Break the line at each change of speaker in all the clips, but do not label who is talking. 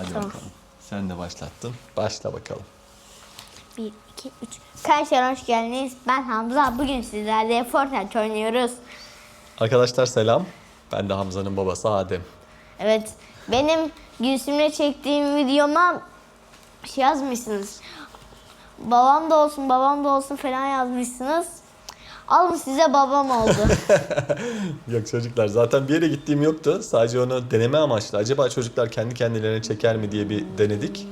Hadi
Tamam.
bakalım. Sen de başlattın. Başla bakalım.
1, 2, 3. Arkadaşlar hoş geldiniz. Ben Hamza. Bugün sizlerle Fortnite oynuyoruz.
Arkadaşlar selam. Ben de Hamza'nın babası Adem.
Evet. Benim Gülsüm'le çektiğim videoma şey yazmışsınız. Babam da olsun, babam da olsun falan yazmışsınız. Alın size babam oldu.
Yok çocuklar zaten bir yere gittiğim yoktu. Sadece onu deneme amaçlı. Acaba çocuklar kendi kendilerine çeker mi diye bir denedik.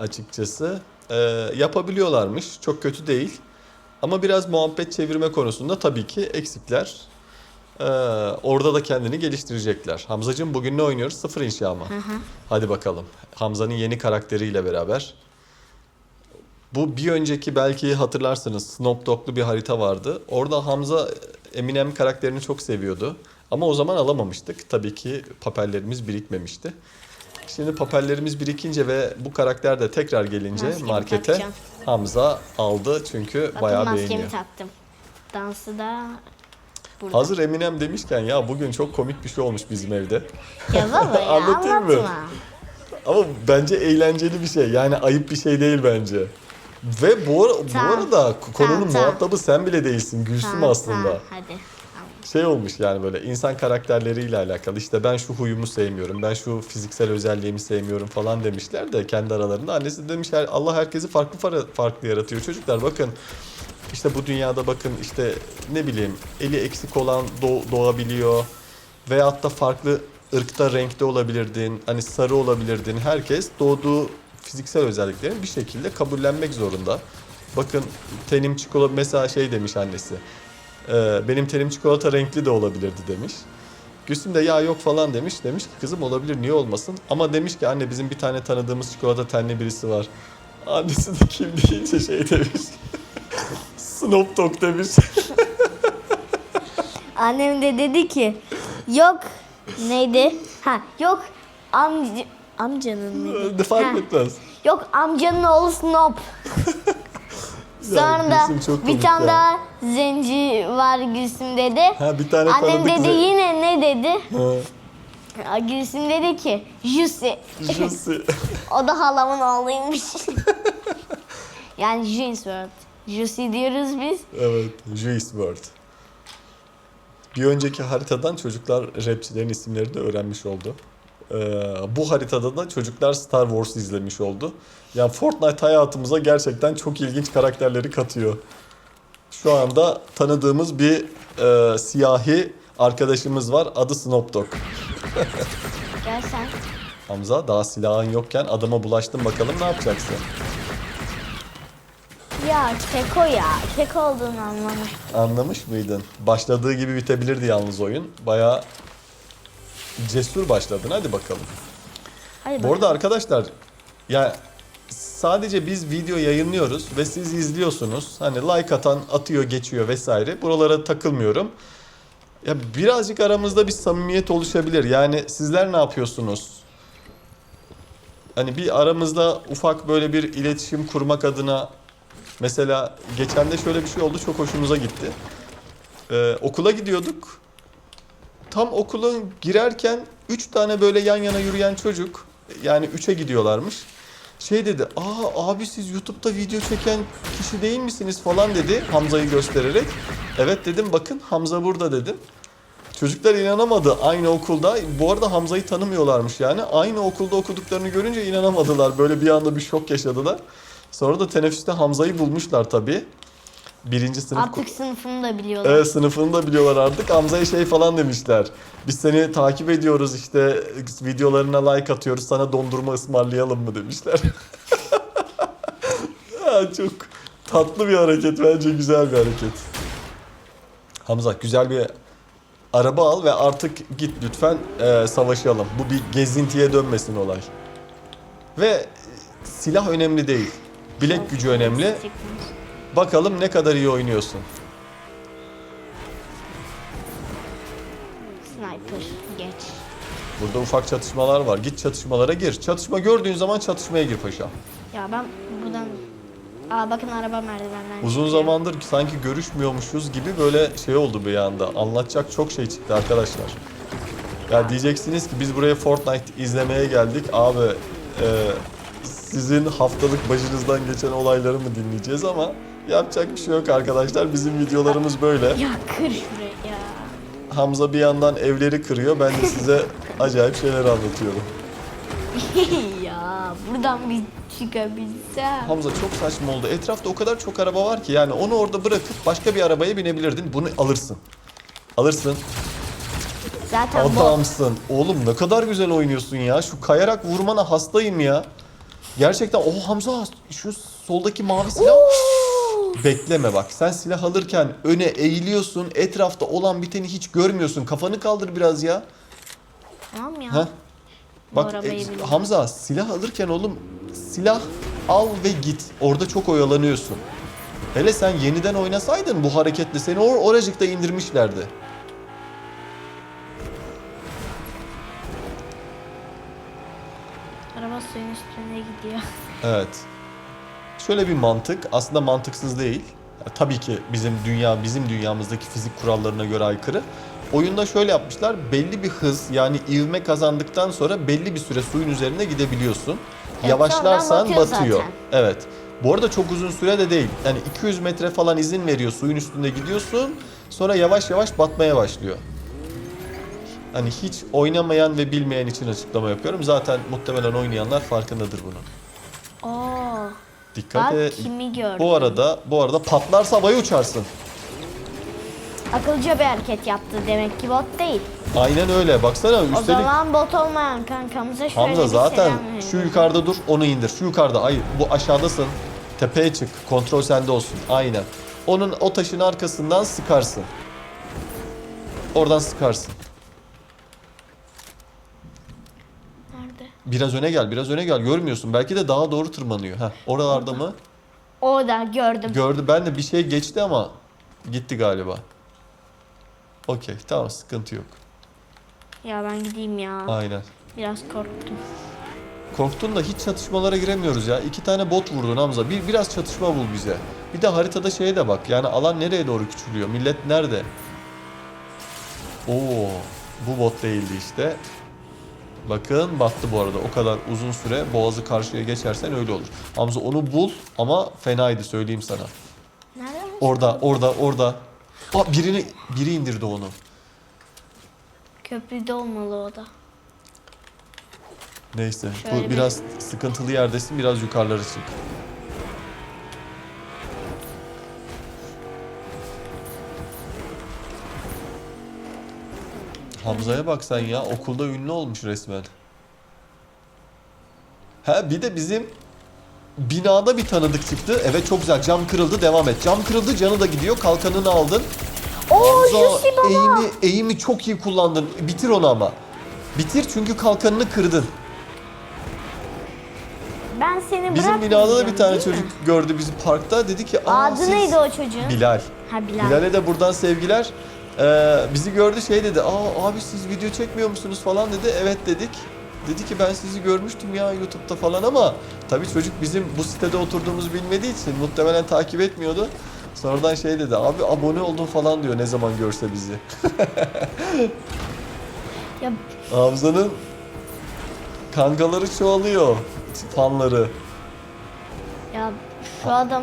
Açıkçası. Ee, yapabiliyorlarmış. Çok kötü değil. Ama biraz muhabbet çevirme konusunda tabii ki eksikler. Ee, orada da kendini geliştirecekler. Hamzacığım bugün ne oynuyoruz? Sıfır inşa mı? Hadi bakalım. Hamza'nın yeni karakteriyle beraber. Bu bir önceki belki hatırlarsınız Snoop Dogg'lu bir harita vardı. Orada Hamza Eminem karakterini çok seviyordu. Ama o zaman alamamıştık. Tabii ki papellerimiz birikmemişti. Şimdi papellerimiz birikince ve bu karakter de tekrar gelince
Maskemi
markete
takacağım.
Hamza aldı çünkü
Bakın
bayağı
maskemi
beğeniyor.
taktım. Dansı da burada.
Hazır Eminem demişken ya bugün çok komik bir şey olmuş bizim evde.
Ya baba ya
Anlatayım mı?
anlatma.
Ama bence eğlenceli bir şey. Yani ayıp bir şey değil bence. Ve bu, ara- bu
Tamam.
arada konunun
Tamam, tamam.
muhatabı sen bile değilsin Gülsüm
Tamam,
aslında.
tamam, hadi. Tamam.
Şey olmuş yani böyle insan karakterleriyle alakalı. İşte ben şu huyumu sevmiyorum, ben şu fiziksel özelliğimi sevmiyorum falan demişler de kendi aralarında. Annesi demiş "Her- Allah herkesi farklı farklı yaratıyor. Çocuklar bakın işte bu dünyada bakın işte ne bileyim eli eksik olan doğ- doğabiliyor. Veyahut da farklı ırkta renkte olabilirdin. Hani sarı olabilirdin. Herkes doğduğu fiziksel özelliklerini bir şekilde kabullenmek zorunda. Bakın tenim çikolata mesela şey demiş annesi. "Ee, benim tenim çikolata renkli de olabilirdi demiş. Gülsüm de ya yok falan demiş. Demiş ki kızım olabilir niye olmasın. Ama demiş ki anne bizim bir tane tanıdığımız çikolata tenli birisi var. Annesi de kim deyince şey demiş. Snoop Dogg demiş.
Annem de dedi ki yok neydi? Ha yok amca, amcanın mıydı?
Fark etmez.
Yok amcanın oğlu Snop. Sonra da
Gülsüm çok
bir
komik
tane
ya.
daha zenci var Gülsüm dedi.
Ha bir tane
Annem
tanıdık
dedi
ze-
yine ne dedi?
Ha,
Aa, Gülsüm dedi ki Jussi.
Jussi.
o da halamın oğluymuş. yani Juice WRLD. Jussi diyoruz biz.
evet, Juice WRLD. Bir önceki haritadan çocuklar rapçilerin isimlerini de öğrenmiş oldu. Ee, bu haritada da çocuklar Star Wars izlemiş oldu. Yani Fortnite hayatımıza gerçekten çok ilginç karakterleri katıyor. Şu anda tanıdığımız bir e, siyahi arkadaşımız var. Adı Snoop Dogg.
Gel sen.
Hamza daha silahın yokken adama bulaştın bakalım ne yapacaksın?
Ya keko ya. Keko olduğunu anlamış.
Anlamış mıydın? Başladığı gibi bitebilirdi yalnız oyun. Bayağı cesur başladın. Hadi bakalım.
Hadi
Bu arada arkadaşlar ya sadece biz video yayınlıyoruz ve siz izliyorsunuz. Hani like atan atıyor geçiyor vesaire. Buralara takılmıyorum. Ya birazcık aramızda bir samimiyet oluşabilir. Yani sizler ne yapıyorsunuz? Hani bir aramızda ufak böyle bir iletişim kurmak adına mesela geçen de şöyle bir şey oldu çok hoşumuza gitti. Ee, okula gidiyorduk. Tam okula girerken üç tane böyle yan yana yürüyen çocuk yani üçe gidiyorlarmış. Şey dedi, aa abi siz YouTube'da video çeken kişi değil misiniz falan dedi Hamza'yı göstererek. Evet dedim bakın Hamza burada dedim. Çocuklar inanamadı aynı okulda. Bu arada Hamza'yı tanımıyorlarmış yani. Aynı okulda okuduklarını görünce inanamadılar. Böyle bir anda bir şok yaşadılar. Sonra da teneffüste Hamza'yı bulmuşlar tabii. Birinci sınıf
Artık sınıfını da biliyorlar.
Evet sınıfını da biliyorlar artık. Hamza'ya şey falan demişler. Biz seni takip ediyoruz işte videolarına like atıyoruz sana dondurma ısmarlayalım mı demişler. ya, çok tatlı bir hareket bence güzel bir hareket. Hamza güzel bir araba al ve artık git lütfen e, savaşalım. Bu bir gezintiye dönmesin olay. Ve silah önemli değil. Bilek gücü önemli. Bakalım ne kadar iyi oynuyorsun.
Sniper geç.
Burada ufak çatışmalar var. Git çatışmalara gir. Çatışma gördüğün zaman çatışmaya gir paşa.
Ya ben buradan... Aa bakın araba merdivenden
Uzun
çıkıyor.
zamandır sanki görüşmüyormuşuz gibi böyle şey oldu bir anda. Anlatacak çok şey çıktı arkadaşlar. Ya diyeceksiniz ki biz buraya Fortnite izlemeye geldik. Abi e, sizin haftalık başınızdan geçen olayları mı dinleyeceğiz ama yapacak bir şey yok arkadaşlar. Bizim videolarımız böyle.
Ya kır şuraya.
Hamza bir yandan evleri kırıyor. Ben de size acayip şeyler anlatıyorum.
ya buradan bir çıkabilsem.
Hamza çok saçma oldu. Etrafta o kadar çok araba var ki yani onu orada bırakıp başka bir arabaya binebilirdin. Bunu alırsın. Alırsın.
Zaten bu
Adamsın. Oğlum ne kadar güzel oynuyorsun ya. Şu kayarak vurmana hastayım ya. Gerçekten o Hamza şu soldaki mavi silah. Bekleme bak. Sen silah alırken öne eğiliyorsun. Etrafta olan biteni hiç görmüyorsun. Kafanı kaldır biraz ya.
Tamam ya.
Heh. Bak e. Hamza silah alırken oğlum silah al ve git. Orada çok oyalanıyorsun. Hele sen yeniden oynasaydın bu hareketle seni or oracıkta indirmişlerdi.
Araba suyun üstüne gidiyor.
Evet. Şöyle bir mantık aslında mantıksız değil. Tabii ki bizim dünya bizim dünyamızdaki fizik kurallarına göre aykırı. Oyunda şöyle yapmışlar. Belli bir hız yani ivme kazandıktan sonra belli bir süre suyun üzerine gidebiliyorsun.
Evet,
Yavaşlarsan
batıyor
batıyor.
zaten.
Evet. Bu arada çok uzun süre de değil. Yani 200 metre falan izin veriyor. Suyun üstünde gidiyorsun. Sonra yavaş yavaş batmaya başlıyor. Hani hiç oynamayan ve bilmeyen için açıklama yapıyorum. Zaten muhtemelen oynayanlar farkındadır bunun.
Oo.
Dikkat
Bak
et.
kimi gördüm.
Bu arada bu arada patlarsa havaya uçarsın.
Akılcı bir hareket yaptı demek ki bot değil.
Aynen öyle. Baksana
O
üstelik
zaman bot olmayan kankamıza şöyle
Hamza
bir
zaten
selam verelim.
şu yukarıda dur onu indir. Şu yukarıda hayır bu aşağıdasın. Tepeye çık. Kontrol sende olsun. Aynen. Onun o taşın arkasından sıkarsın. Oradan sıkarsın.
Nerede?
Biraz öne gel, biraz öne gel. Görmüyorsun. Belki de daha doğru tırmanıyor. Heh, oralarda mı?
Orada gördüm.
Gördü. Ben de bir şey geçti ama gitti galiba. Okey. Tamam sıkıntı yok.
ya ben gideyim ya.
Aynen.
Biraz korktum.
Korktun da hiç çatışmalara giremiyoruz ya. İki tane bot vurdun Hamza. Bir biraz çatışma bul bize. Bir de haritada şeye de bak. Yani alan nereye doğru küçülüyor? Millet nerede? Oo, bu bot değildi işte. Bakın battı bu arada. O kadar uzun süre boğazı karşıya geçersen öyle olur. Hamza onu bul ama fenaydı söyleyeyim sana.
Nerede?
Orada, orada, orada. Aa, birini biri indirdi onu.
Köprüde olmalı o da.
Neyse.
Şöyle
bu
bir-
biraz sıkıntılı yerdesin. Biraz yukarılara çık. Hamza'ya bak sen ya. Okulda ünlü olmuş resmen. Ha bir de bizim binada bir tanıdık çıktı. Evet çok güzel. Cam kırıldı. Devam et. Cam kırıldı. Canı da gidiyor. Kalkanını aldın.
Oo
Hamza
Jussi baba.
eğimi, eğimi çok iyi kullandın. Bitir onu ama. Bitir çünkü kalkanını kırdın.
Ben seni
Bizim binada da bir tane
değil
çocuk
mi?
gördü bizi parkta. Dedi ki Aa,
Adı
siz...
neydi o çocuğun?
Bilal.
Ha Bilal.
Bilal'e de buradan sevgiler. Ee, bizi gördü şey dedi. Aa abi siz video çekmiyor musunuz falan dedi. Evet dedik. Dedi ki ben sizi görmüştüm ya YouTube'da falan ama tabii çocuk bizim bu sitede oturduğumuzu bilmediği için muhtemelen takip etmiyordu. Sonradan şey dedi abi abone oldum falan diyor ne zaman görse bizi.
Ya
Hamza'nın kankaları çoğalıyor. Fanları.
ya şu adam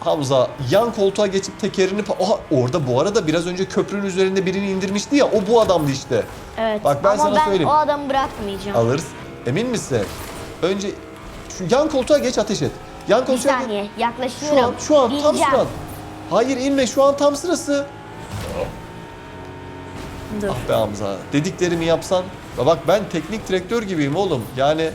Hamza yan koltuğa geçip tekerini... Aha orada bu arada biraz önce köprünün üzerinde birini indirmişti ya o bu adamdı işte.
evet.
Bak ben
Ama
sana
ben
söyleyeyim.
o adamı bırakmayacağım.
Alırız. Emin misin? Önce şu yan koltuğa geç ateş et. Yan
Bir
koltuğa geç.
saniye
Şu
yaklaşıyorum.
an, şu an tam
İneceğim.
sıran. Hayır inme şu an tam sırası.
Dur.
Ah be Hamza. Dediklerimi yapsan. Ya Bak ben teknik direktör gibiyim oğlum. Yani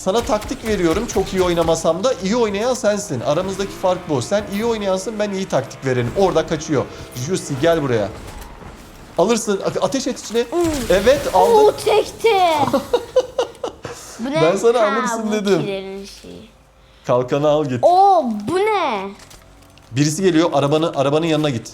sana taktik veriyorum çok iyi oynamasam da iyi oynayan sensin. Aramızdaki fark bu. Sen iyi oynayansın ben iyi taktik verelim. Orada kaçıyor. Jussi gel buraya. Alırsın. Ateş et içine. Evet aldın.
Oo çekti.
Ben sana alırsın dedim.
şeyi.
Kalkanı al git.
Oo bu ne?
Birisi geliyor arabanın arabanın yanına git.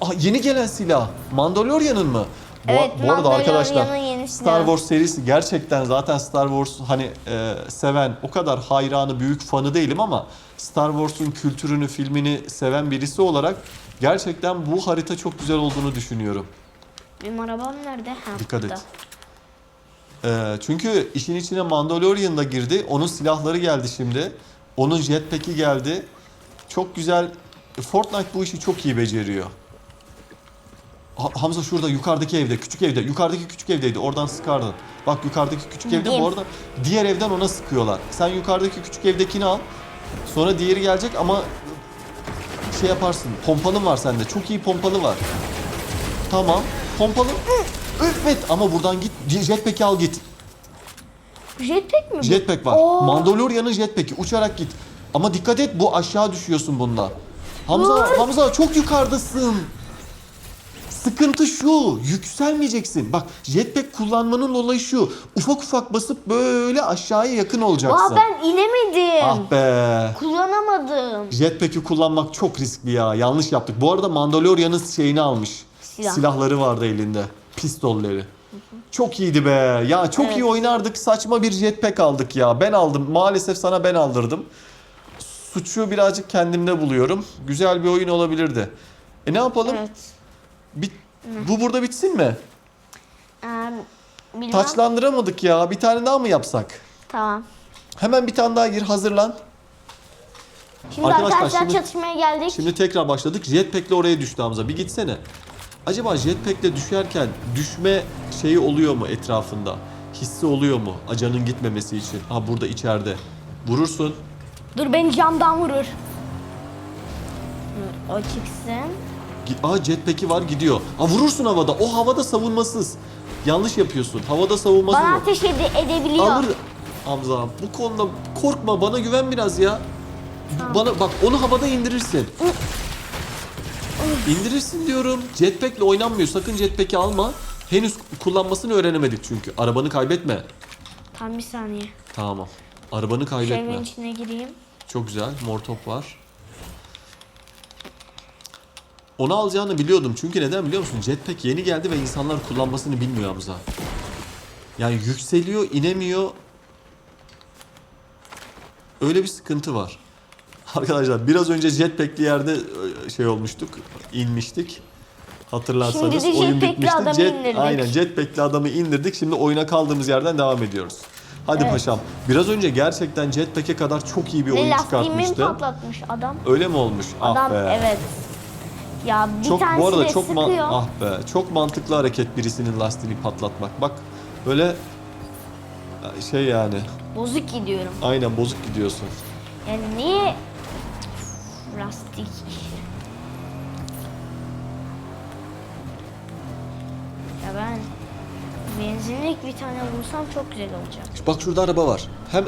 Aa, yeni gelen silah. Mandalorian'ın mı? Bu,
Evet,
bu arada arkadaşlar Star. Wars serisi gerçekten zaten Star Wars hani e, seven o kadar hayranı büyük fanı değilim ama Star Wars'un kültürünü filmini seven birisi olarak gerçekten bu harita çok güzel olduğunu düşünüyorum.
Benim arabam nerede? Ha,
Dikkat
burada.
et. Ee, çünkü işin içine Mandalorian da girdi. Onun silahları geldi şimdi. Onun jetpack'i geldi. Çok güzel. Fortnite bu işi çok iyi beceriyor. Ha- Hamza şurada yukarıdaki evde, küçük evde. Yukarıdaki küçük evdeydi. Oradan sıkardın. Bak yukarıdaki küçük evde bu arada diğer evden ona sıkıyorlar. Sen yukarıdaki küçük evdekini al. Sonra diğeri gelecek ama şey yaparsın. Pompalın var sende. Çok iyi pompalı var. Tamam. Pompalı. Evet ama buradan git. Jetpack'i al git.
Jetpack mi bu?
Jetpack var.
Oo.
Mandalorian'ın jetpack'i. Uçarak git. Ama dikkat et bu aşağı düşüyorsun bunda. Hamza,
Dur.
Hamza çok yukarıdasın. Sıkıntı şu, yükselmeyeceksin. Bak jetpack kullanmanın olayı şu. Ufak ufak basıp böyle aşağıya yakın olacaksın.
Aa ben inemedim.
Ah be.
Kullanamadım.
Jetpack'i kullanmak çok riskli ya. Yanlış yaptık. Bu arada Mandalorian'ın şeyini almış.
Silah.
Silahları vardı elinde. Pistolleri. Çok iyiydi be. Ya çok
Evet.
iyi oynardık. Saçma bir jetpack aldık ya. Ben aldım. Maalesef sana ben aldırdım. Suçu birazcık kendimde buluyorum. Güzel bir oyun olabilirdi. E ne yapalım?
Evet.
Bit- bu burada bitsin mi?
Ee, bilmem.
Taçlandıramadık ya. Bir tane daha mı yapsak?
Tamam.
Hemen bir tane daha gir. Hazırlan.
Şimdi
Arkadaşlar,
arkadaşlar,
şimdi-
çatışmaya geldik.
Şimdi tekrar başladık. Jetpack'le oraya düştü Hamza. Bir gitsene. Acaba jetpack'le düşerken düşme şeyi oluyor mu etrafında? Hissi oluyor mu? Acanın gitmemesi için. Ha burada içeride. Vurursun.
Dur beni camdan vurur. O çıksın.
Aa jetpack'i var gidiyor. Ha vurursun havada. O havada savunmasız. Yanlış yapıyorsun. Havada savunmasız
Bana ateş ede- edebiliyor.
Alır. Hamza bu konuda korkma. Bana güven biraz ya. Bana bak onu havada indirirsin. İndirirsin diyorum. Jetpack'le oynanmıyor. Sakın jetpack'i alma. Henüz kullanmasını öğrenemedik çünkü. Arabanı kaybetme.
Tam bir saniye.
Tamam. Arabanı
Şu evin
kaybetme.
içine gireyim.
Çok güzel. Mor top var. Onu alacağını biliyordum. Çünkü neden biliyor musun? Jetpack yeni geldi ve insanlar kullanmasını bilmiyor Hamza. Yani yükseliyor, inemiyor. Öyle bir sıkıntı var. Arkadaşlar biraz önce jetpack'li yerde e, şey olmuştuk. inmiştik. Hatırlarsanız
Şimdi de
oyun bitmişti.
adamı indirdik.
Aynen jetpack'li adamı indirdik. Şimdi oyuna kaldığımız yerden devam ediyoruz. Hadi
Evet.
paşam. Biraz önce gerçekten jetpack'e kadar çok iyi bir
Ve
oyun çıkartmıştı.
patlatmış adam.
Öyle mi olmuş?
Adam
ah be.
evet. Ya bir
Çok
tanesi
bu arada
de
çok
sıkıyor.
ah be. Çok mantıklı hareket birisinin lastiğini patlatmak. Bak böyle şey yani
Bozuk gidiyorum.
aynen bozuk gidiyorsun.
Yani niye lastik? Ya ben benzinlik bir tane bulsam çok güzel olacak.
Bak şurada araba var. Hem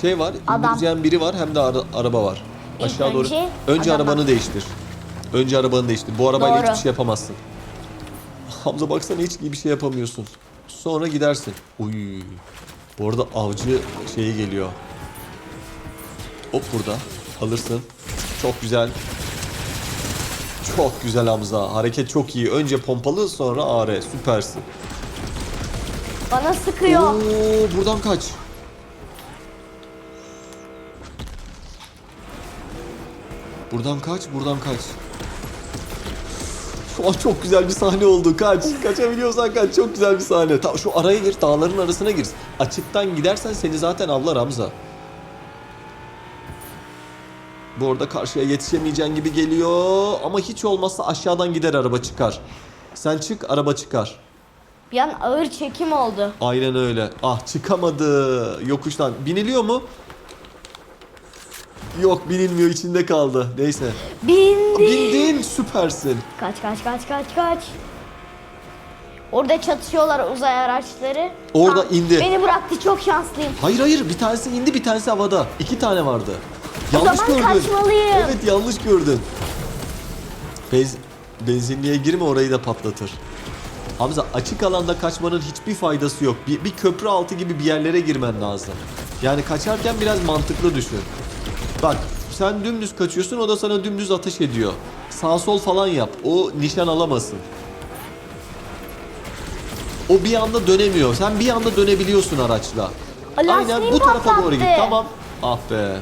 şey var,
Adam.
biri var hem de ara- araba var.
İlk
Aşağı doğru.
önce
Önce
adama.
arabanı değiştir. Önce arabanı değiştir. Bu arabayla
Doğru.
hiçbir şey yapamazsın. Hamza baksana hiç iyi bir şey yapamıyorsun. Sonra gidersin. Uy. Bu arada avcı şeyi geliyor. Hop burada. Alırsın. Çok güzel. Çok güzel Hamza. Hareket çok iyi. Önce pompalı sonra AR. Süpersin.
Bana sıkıyor.
Oo, buradan kaç. Buradan kaç, buradan kaç. An çok güzel bir sahne oldu. Kaç. Kaçabiliyorsan kaç. Çok güzel bir sahne. Ta, şu araya gir, dağların arasına gir. Açıktan gidersen seni zaten avlar Hamza. Bu arada karşıya yetişemeyeceğin gibi geliyor. Ama hiç olmazsa aşağıdan gider araba çıkar. Sen çık, araba çıkar.
Bir an ağır çekim oldu.
Aynen öyle. Ah çıkamadı yokuştan. Biniliyor mu? Yok binilmiyor içinde kaldı. Neyse.
Bindi.
Bindin süpersin.
Kaç kaç kaç kaç kaç. Orada çatışıyorlar uzay araçları.
Orada
Tamam,
indi.
Beni bıraktı çok şanslıyım.
Hayır hayır bir tanesi indi bir tanesi havada. İki tane vardı.
O
Yanlış
zaman
gördün.
kaçmalıyım.
Evet yanlış gördün. Bez, benzinliğe girme orayı da patlatır. Hamza açık alanda kaçmanın hiçbir faydası yok. Bir, bir köprü altı gibi bir yerlere girmen lazım. Yani kaçarken biraz mantıklı düşün. Bak sen dümdüz kaçıyorsun o da sana dümdüz ateş ediyor. Sağ sol falan yap. O nişan alamasın. O bir anda dönemiyor. Sen bir anda dönebiliyorsun araçla. Aynen
Lastiğim
bu tarafa doğru git.
patlattı.
Tamam. Ah be.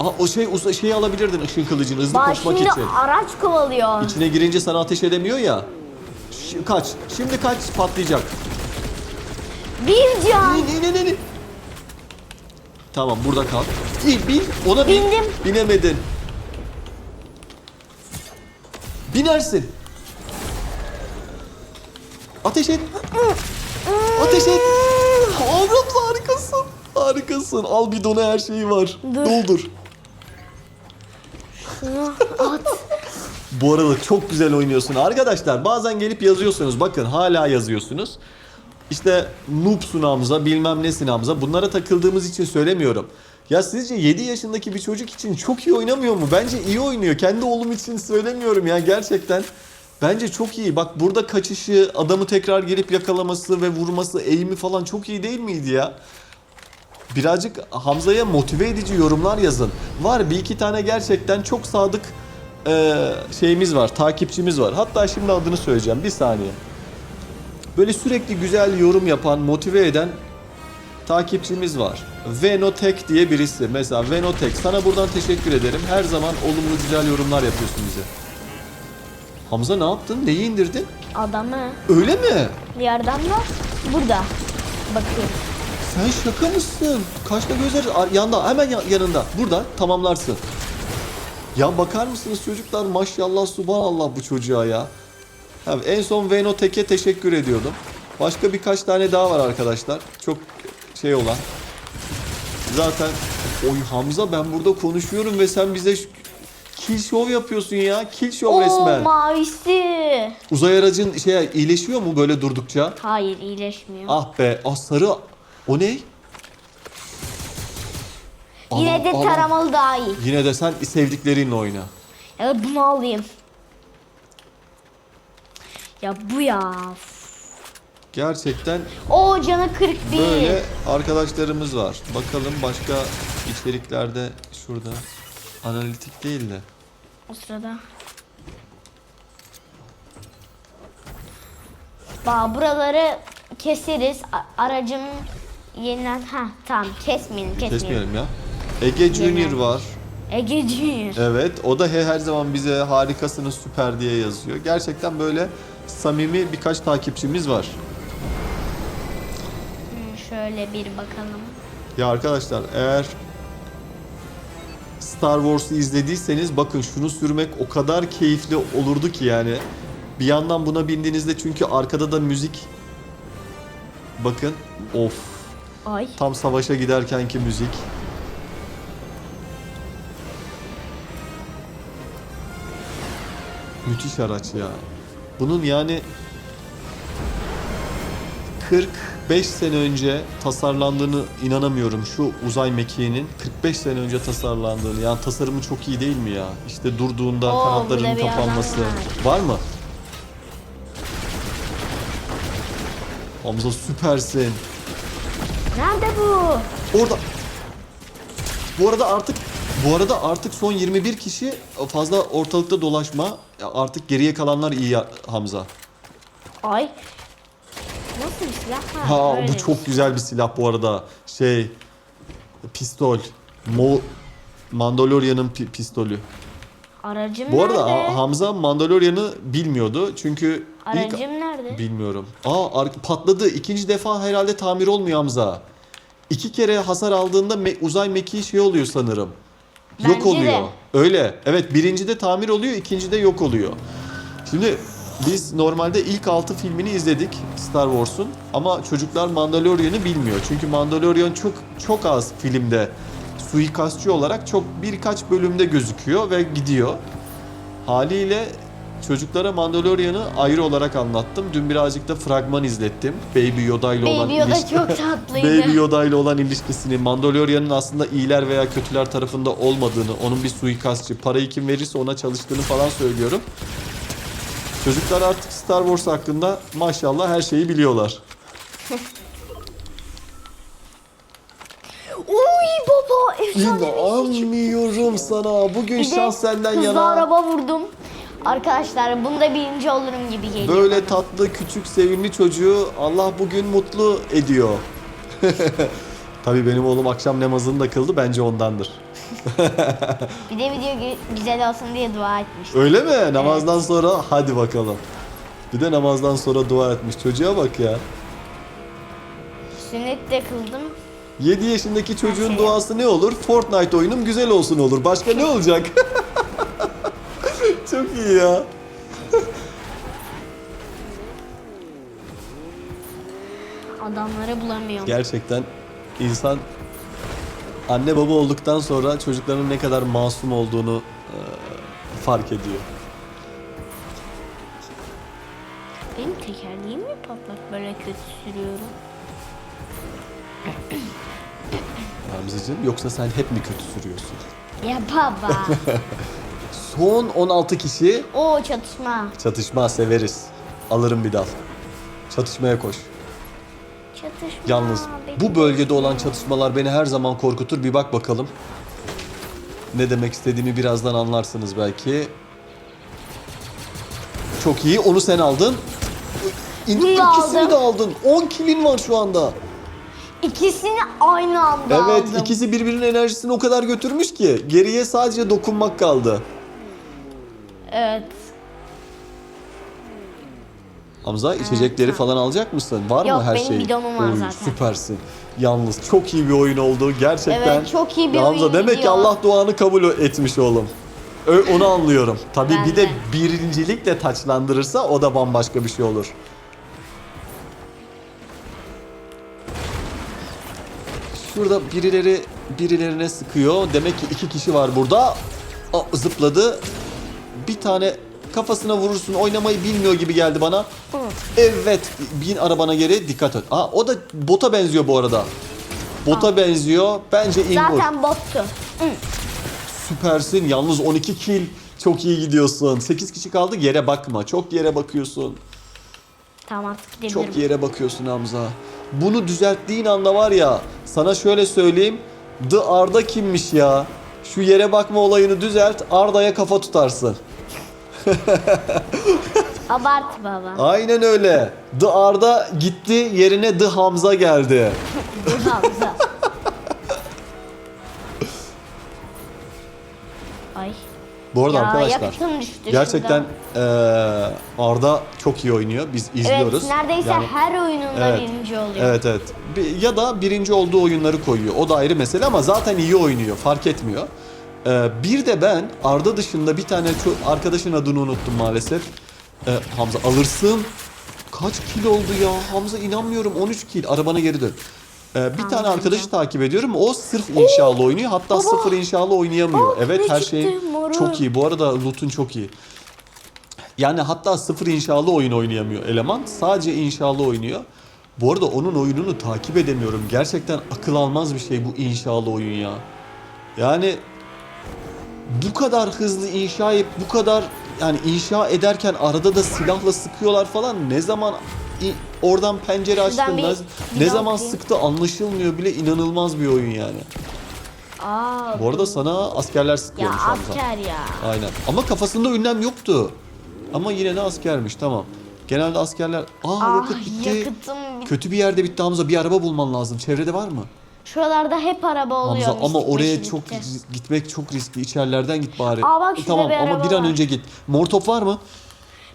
Aa, o şey uza şeyi alabilirdin ışın kılıcını hızlı
Bak
koşmak
şimdi
için.
araç kovalıyor.
İçine girince sana ateş edemiyor ya. Şi- kaç. Şimdi kaç patlayacak.
Bir can.
İn in in in. Tamam burada kal. İn bin. Ona bin.
Bindim.
Binemedin. Binersin. Ateş et. Ateş et. Oğlum harikasın. Harikasın. Al bidona her şeyi var.
Dur.
Doldur.
At.
Bu arada çok güzel oynuyorsun. Arkadaşlar bazen gelip yazıyorsunuz. Bakın hala yazıyorsunuz. İşte noobsun Hamza, bilmem nesin Hamza. Bunlara takıldığımız için söylemiyorum. Ya sizce 7 yaşındaki bir çocuk için çok iyi oynamıyor mu? Bence iyi oynuyor. Kendi oğlum için söylemiyorum ya gerçekten. Bence çok iyi. Bak burada kaçışı, adamı tekrar gelip yakalaması ve vurması, eğimi falan çok iyi değil miydi ya? Birazcık Hamza'ya motive edici yorumlar yazın. Var bir iki tane gerçekten çok sadık eee, şeyimiz var, takipçimiz var. Hatta şimdi adını söyleyeceğim. Bir saniye. Böyle sürekli güzel yorum yapan, motive eden takipçimiz var. Venotek diye birisi. Mesela Venotek sana buradan teşekkür ederim. Her zaman olumlu güzel yorumlar yapıyorsun bize. Hamza ne yaptın? Neyi indirdin?
Adamı
Öyle mi?
yerden var. Burada. Bakıyorum.
Sen şaka mısın? Kaçta gözler yanda hemen ya- yanında. Burada tamamlarsın. Ya bakar mısınız çocuklar maşallah subhanallah bu çocuğa ya. Ha, en son Venotek'e teşekkür ediyordum. Başka birkaç tane daha var arkadaşlar. Çok şey olan. Zaten oy Hamza ben burada konuşuyorum ve sen bize kill show yapıyorsun ya. Kill show
Oo
resmen.
mavisi.
Uzay aracın şey iyileşiyor mu böyle durdukça?
Hayır iyileşmiyor.
Ah be, ah sarı. O ne?
Yine
Aman,
de taramalı daha iyi.
Yine de sen sevdiklerinle oyna.
Ya bunu alayım. Ya bu ya.
Gerçekten
O canı 41.
böyle arkadaşlarımız var. Bakalım başka içeriklerde şurada analitik değil de.
O sırada. Bak buraları keseriz. A- aracım yeniden ha tamam kesmeyelim kesmeyelim.
Kesmeyelim ya. Ege Junior var.
Ege Junior.
Evet, o da he- her zaman bize harikasınız süper diye yazıyor. Gerçekten böyle samimi birkaç takipçimiz var.
Şöyle bir bakalım.
Ya arkadaşlar eğer Star Wars'u izlediyseniz bakın şunu sürmek o kadar keyifli olurdu ki yani. Bir yandan buna bindiğinizde çünkü arkada da müzik bakın of
Ay.
tam savaşa giderkenki müzik. Müthiş araç ya. Bunun yani 45 sene önce tasarlandığını inanamıyorum. Şu uzay mekiğinin 45 sene önce tasarlandığını. Yani tasarımı çok iyi değil mi ya? İşte durduğunda
Oo,
kanatlarının
burada bir adam
kapanması.
var.
Var mı? Hamza süpersin.
Nerede bu?
Orada. Bu arada artık bu arada artık son 21 kişi fazla ortalıkta dolaşma. Artık geriye kalanlar iyi ya- Hamza.
Ay. Nasıl bir silah?
Ha bu
böyle.
çok güzel bir silah bu arada. Şey pistol. Mo Mandalorian'ın pi- pistolü.
Aracım
Bu arada
nerede?
Ha- Hamza Mandalorian'ı bilmiyordu. Çünkü ilk
Aracım nerede?
bilmiyorum. Aa patladı. İkinci defa herhalde tamir olmuyor Hamza. İki kere hasar aldığında me- uzay mekiği şey oluyor sanırım. Yok
Bence
oluyor.
de.
Öyle. Evet birincide tamir oluyor, ikincide yok oluyor. Şimdi biz normalde ilk 6 filmini izledik Star Wars'un ama çocuklar Mandalorian'ı bilmiyor. Çünkü Mandalorian çok çok az filmde suikastçı olarak çok birkaç bölümde gözüküyor ve gidiyor. Haliyle çocuklara Mandalorian'ı ayrı olarak anlattım. Dün birazcık da fragman izlettim. Baby Yoda ile olan
Baby Yoda
ilişki-
çok tatlıydı.
Baby Yoda ile olan ilişkisini, Mandalorian'ın aslında iyiler veya kötüler tarafında olmadığını, onun bir suikastçı, parayı kim verirse ona çalıştığını falan söylüyorum. Çocuklar artık Star Wars hakkında maşallah her şeyi biliyorlar.
Uy baba efsane bir şey.
İnanmıyorum sana. Bugün
Bir de
şans senden
hızlı
yana.
araba vurdum. Arkadaşlar bunda birinci olurum gibi geliyor.
Böyle tatlı küçük sevimli çocuğu Allah bugün mutlu ediyor. Tabii benim oğlum akşam namazını da kıldı bence ondandır.
Bir de video gü- güzel olsun diye dua etmiştim.
Öyle mi? Namazdan sonra hadi bakalım. Bir de namazdan sonra dua etmiş. Çocuğa bak ya.
Sünnet de kıldım.
7 yaşındaki çocuğun
şey
duası ne olur? Fortnite oyunum güzel olsun olur. Başka ne olacak? Çok iyi ya.
Adamları bulamıyorum.
Gerçekten insan anne baba olduktan sonra çocukların ne kadar masum olduğunu e, fark ediyor.
Benim tekerleğim mi patlak böyle kötü sürüyorum?
Hamzacığım yoksa sen hep mi kötü sürüyorsun?
Ya baba.
Son 16 kişi
o çatışma.
çatışma severiz. Alırım bir dal. Çatışmaya koş.
Çatışma.
Yalnız bu bölgede olan çatışmalar beni her zaman korkutur. Bir bak bakalım. Ne demek istediğimi birazdan anlarsınız belki. Çok iyi. Onu sen aldın. İn,
Bunu da
ikisini
aldım.
de aldın. 10 kilin var şu anda.
İkisini aynı anda
Evet,
aldım.
ikisi birbirinin enerjisini o kadar götürmüş ki geriye sadece dokunmak kaldı.
Evet.
Hamza içecekleri falan alacak mısın? Var
Yok,
mı her
benim
şey?
bidonum var
Oy,
zaten.
Süpersin. Yalnız çok iyi bir oyun oldu. Gerçekten.
Evet, çok iyi bir
Hamza
oyun
demek ki
gidiyor.
Allah duanı kabul etmiş oğlum. Ö- Onu anlıyorum. Tabii
Ben
bir de
de.
birincilik de taçlandırırsa o da bambaşka bir şey olur. Şurada birileri birilerine sıkıyor. Demek ki iki kişi var burada. Aa, zıpladı. Bir tane kafasına vurursun oynamayı bilmiyor gibi geldi bana. Evet bin arabana geri dikkat et. Aa, o da bota benziyor bu arada. Bota benziyor. Bence in vur.
Zaten bottu.
Süpersin. Yalnız 12 kill. Çok iyi gidiyorsun. 8 kişi kaldı. Yere bakma. Çok yere bakıyorsun.
Tamam artık gidebilirim.
Çok yere bakıyorsun Hamza. Bunu düzelttiğin anda var ya sana şöyle söyleyeyim. The Arda kimmiş ya? Şu yere bakma olayını düzelt. Arda'ya kafa tutarsın.
Abart baba.
Aynen öyle. The Arda gitti yerine The Hamza geldi.
Dur Hamza. Ay.
Bu arada
ya
arkadaşlar gerçekten eee, Arda çok iyi oynuyor. Biz izliyoruz.
Evet neredeyse
Yani-
her oyununda
Evet.
birinci oluyor.
Evet evet. Ya da birinci olduğu oyunları koyuyor. O da ayrı mesele ama zaten iyi oynuyor. Fark etmiyor. Ee, bir de ben Arda dışında bir tane arkadaşın adını unuttum maalesef. Ee, Hamza alırsın. Kaç kil oldu ya? Hamza inanmıyorum 13 kil. Arabana geri dön. Ee, bir tane arkadaşı takip ediyorum. O sırf inşalı oynuyor. Hatta
baba.
sıfır inşalı oynayamıyor.
Bak,
evet her şey çok iyi. Bu arada loot'un çok iyi. Yani hatta sıfır inşalı oyun oynayamıyor eleman. Sadece inşalı oynuyor. Bu arada onun oyununu takip edemiyorum. Gerçekten akıl almaz bir şey bu inşalı oyun ya. Yani bu kadar hızlı inşa edip bu kadar yani inşa ederken arada da silahla sıkıyorlar falan ne zaman oradan pencere
bir
ne, zaman
okuyayım.
sıktı anlaşılmıyor bile inanılmaz bir oyun yani.
Aa,
Bu arada sana askerler
ya
sıkıyormuş Hamza.
asker ya.
Aynen. Ama kafasında ünlem yoktu. Ama yine de askermiş tamam. Genelde askerler... Aa
Ah
yakıt bitti.
yakıtım.
Kötü bir yerde bitti Hamza. Bir araba bulman lazım. Çevrede var mı?
Şuralarda hep araba oluyor.
Hamza ama oraya çok gitmek çok riskli. İçerilerden git bari.
Aa, bak şurada
tamam
bir
ama bir an
var.
önce git. Mortop var mı?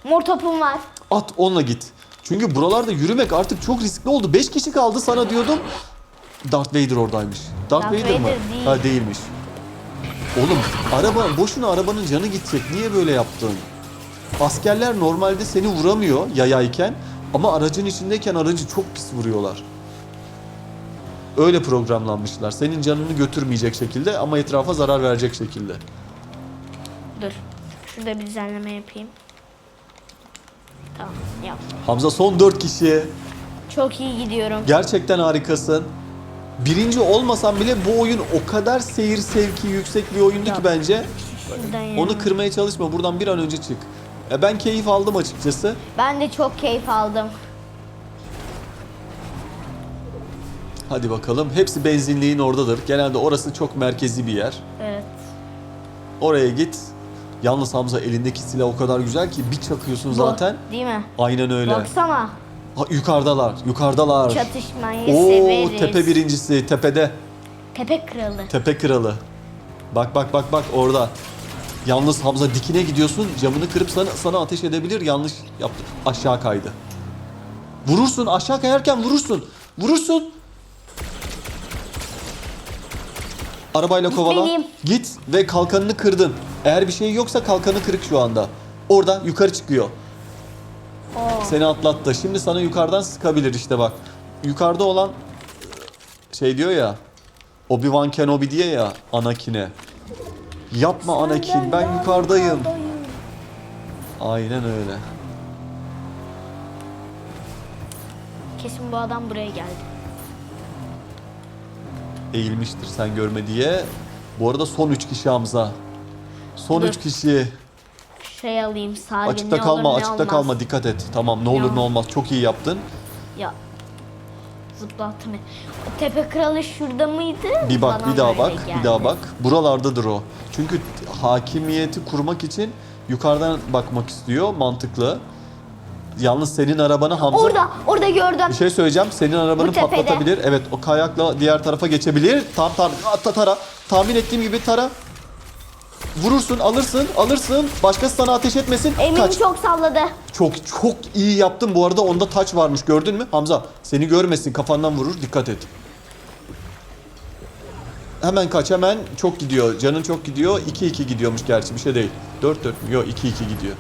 Mor topum var.
At onunla git. Çünkü buralarda yürümek artık çok riskli oldu. 5 kişi kaldı sana diyordum. Darth Vader oradaymış. Darth,
Darth
Vader, mı?
Vader değil.
Ha değilmiş. Oğlum araba boşuna arabanın canı gidecek. Niye böyle yaptın? Askerler normalde seni vuramıyor yayayken ama aracın içindeyken aracı çok pis vuruyorlar. Öyle programlanmışlar. Senin canını götürmeyecek şekilde ama etrafa zarar verecek şekilde.
Dur. Şurada bir düzenleme yapayım. Tamam yaptım.
Hamza son 4 kişi.
Çok iyi gidiyorum.
Gerçekten harikasın. Birinci olmasan bile bu oyun o kadar seyir sevki yüksek bir oyundu ki
Yap.
bence.
Şuradan.
Onu kırmaya çalışma. Buradan bir an önce çık. E, Ben keyif aldım açıkçası.
Ben de çok keyif aldım.
Hadi bakalım. Hepsi benzinliğin oradadır. Genelde orası çok merkezi bir yer.
Evet.
Oraya git. Yalnız Hamza elindeki silah o kadar güzel ki bir çakıyorsun zaten.
Değil mi?
Aynen öyle.
Baksana.
Ha, yukarıdalar. Yukarıdalar.
Çatışmayı
Oo
severiz.
tepe birincisi tepede.
Tepe kralı.
Tepe kralı. Bak bak bak bak orada. Yalnız Hamza dikine gidiyorsun camını kırıp sana, sana ateş edebilir. Yanlış yaptı. Aşağı kaydı. Vurursun aşağı kayarken vurursun. Vurursun. Arabayla kovala.
Gitmeliyim.
Git ve kalkanını kırdın. Eğer bir şey yoksa kalkanı kırık şu anda. Orada yukarı çıkıyor.
Oo.
Seni atlattı. Şimdi sana yukarıdan sıkabilir işte bak. Yukarıda olan şey diyor ya. Obi-Wan Kenobi diye ya Anakin'e. Yapma Anakin ben yukarıdayım. Aynen öyle.
Kesin bu adam buraya geldi.
Eğilmiştir sen görme diye. Bu arada son 3 kişi Hamza. Son
Dur.
3 kişi.
Şey alayım sakin
Açıkta
ne
kalma,
olur, ne
açıkta
olmaz.
kalma. Dikkat et. Tamam, ne olur
Ya.
ne olmaz. Çok iyi yaptın.
Ya zıplattı beni. O tepe kralı şurada mıydı?
Bir bak,
Bana
bir daha
böyle
bak,
geldi.
bir daha bak. Buralardadır o. Çünkü hakimiyeti kurmak için yukarıdan bakmak istiyor. Mantıklı. Yalnız senin arabanı Hamza...
Orada, orada gördüm.
Bir şey söyleyeceğim. Senin arabanı
Bu tepede.
patlatabilir. Evet, o kayakla diğer tarafa geçebilir. Tam tam at tara. Tahmin ettiğim gibi tara. Vurursun, alırsın, alırsın. Başkası sana ateş etmesin.
Eminim
Kaç.
çok salladı.
Çok çok iyi yaptın. Bu arada onda taç varmış. Gördün mü? Hamza seni görmesin. Kafandan vurur. Dikkat et. Hemen kaç hemen. Çok gidiyor. Canın çok gidiyor. 2-2 gidiyormuş gerçi. Bir şey değil. 4-4 mü? Yok 2-2 gidiyor.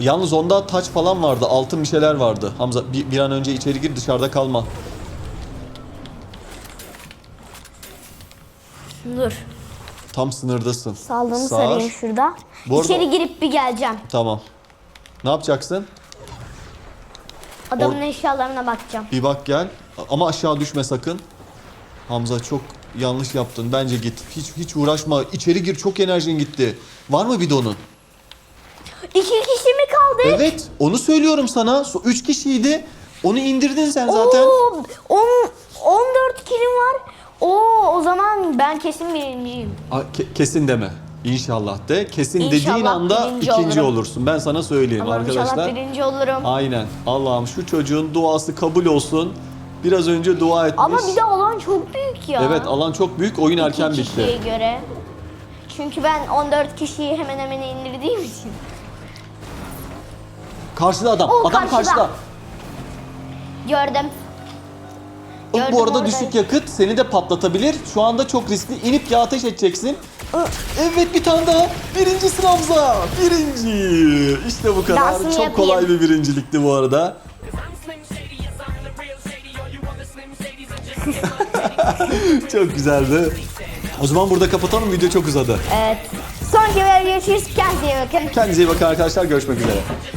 Yalnız onda taç falan vardı. Altın bir şeyler vardı. Hamza bir, bir an önce içeri gir dışarıda kalma.
Dur.
Tam sınırdasın.
Saldığımı
Sar.
sarayım şurada.
Bu arada-
İçeri girip bir geleceğim.
Tamam. Ne yapacaksın?
Adamın eşyalarına bakacağım.
Bir bak gel. Ama aşağı düşme sakın. Hamza çok yanlış yaptın. Bence git. Hiç hiç uğraşma. İçeri gir. Çok enerjin gitti. Var mı bidonun?
İki kişi mi kaldı?
Evet. Onu söylüyorum sana. So- Üç kişiydi. Onu indirdin sen zaten.
Oo, on, 14 kilim var. Oo, o zaman ben kesin birinciyim.
Aa, ke- kesin deme. İnşallah de. Kesin
İnşallah
dediğin anda
birinci
ikinci
olurum.
olursun. Ben sana söyleyeyim arkadaşlar.
inşallah birinci olurum.
Aynen. Allah'ım şu çocuğun duası kabul olsun. Biraz önce dua etmiş.
Ama bir de alan çok büyük ya.
Evet alan çok büyük. Oyun erken
İki
bitti.
kişiye göre. Çünkü ben 14 kişiyi hemen hemen indirdiğim için.
Karşıda adam.
Oo,
adam
karşıda.
karşıda.
Gördüm.
Bu
Gördüm
arada
orada.
düşük yakıt seni de patlatabilir. Şu anda çok riskli. İnip ya ateş edeceksin. Evet bir tane daha. Birincisin Hamza. Birinci. İşte bu kadar.
Dansını
çok
yapayım.
kolay bir birincilikti bu arada. çok güzeldi. O zaman burada kapatalım. Video çok uzadı.
Evet. Sonraki videoda görüşürüz. Kendinize iyi bakın.
Kendinize iyi bakın arkadaşlar. Görüşmek üzere.